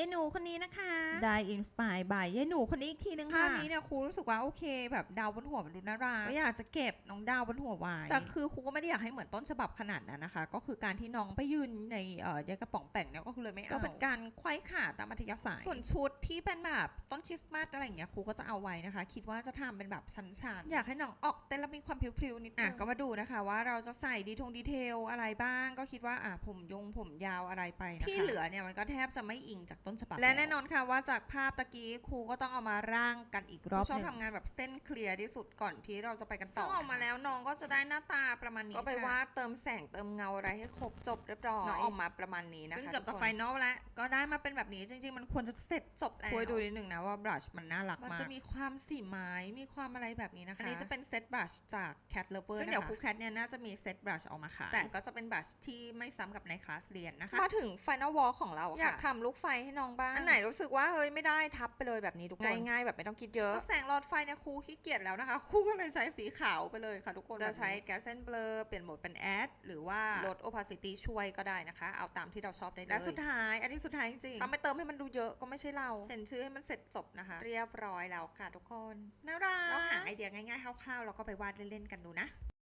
ยายหนูคนนี้นะคะ ได้อินสปายบายยายหนูคนนี้อีกทีนึงคราค่ะวนี้เนี่ยครูรู้สึกว่าโอเค แบบดาวบนหัวมันดูน่ารักก็อยากจะเก็บน้องดาวบนหัวไว้แต่คือครูก็ไม่ได้อยากให้เหมือนต้นฉบับขนาดนั้นนะคะ ก็คือการที่น้องไปยืนในเอ่อยายกระป๋องแป่งเนี่ยก็คือเลยไม่เอาก็เป็นการไขว้ขาตามอัธยาศัยส่วนชุดที่เป็นแบบต้นคริสต์มาสอะไรอย่างเงี้ยครูก็จะเอาไว้นะคะ คิดว่าจะทำเป็นแบบชั้นๆอยากให้น้องออกเต้นแล้วมีความพริ้วๆนิดนึงอะก็มาดูนะคะ ว่าเราจะใส่ดีทงดีเทลอะไรบ้าง ก็คิดว่าอะผมยงผมยาวอะไรไปนะคะที่เหลือเนี่ยมันก็แทบจะไม่อิงจากต้นฉบับและแน่นอนค่ะว่าจากภาพตะกี้ครูก็ต้องเอามาร่างกันอีกรอบชอบหนึ่งทำงานแบบเส้นเคลียร์ที่สุดก่อนที่เราจะไปกันต่อซึ่งออกมาแล้วน้องก็จะได้หน้าตาประมาณนี้ก็ไปวาดเติมแสงเติมเงาอะไรให้ครบจบเรียบร้อยน้องออกมาประมาณนี้นะคะซึ่งเกือบจะไฟนอลแล้วก็ได้มาเป็นแบบนี้จริง ๆ มันควรจะเสร็จจบแล้วคุยดูนิดนึงนะว่าบรัชมันน่ารักมากมันจะมีความสีไม้มีความอะไรแบบนี้นะคะอันนี้จะเป็นเซตบรัชจาก Cat Lover ซึ่งเดี๋ยวครูแคทเนี่ยน่าจะมีเซตบรัชออกมาขายแต่ก็จะเป็นบรัชที่ไม่ซ้ำกับในคลาสเรียนนะคะมาถึง Final Wall ของเราอยากทำลูกไฟให้น้องบ้าง อันไหนรู้สึกว่าเฮ้ยไม่ได้ทับไปเลยแบบนี้ทุกคนง่ายๆแบบไม่ต้องคิดเยอะแสงหลอดไฟเนี่ยครูขี้เกียจแล้วนะคะครูก็เลยใช้สีขาวไปเลยค่ะทุกคนจะใช้แก๊สเซนเบลอเปลี่ยนโหมดเป็นแอดหรือว่าลด opacity ช่วยก็ได้นะคะ เอาตามที่เราชอบได้เลยและสุดท้าย อันที่สุดท้ายจริงๆถ้าไม่เติมให้มันดูเยอะก็ไม่ใช่เราเซ็นชื่อให้มันเสร็จจบนะคะ เรียบร้อยแล้วค่ะทุกคนน่ารักเราหาไอเดียง่ายๆคร่าวๆแล้วก็ไปวาดเล่นๆกันดูนะ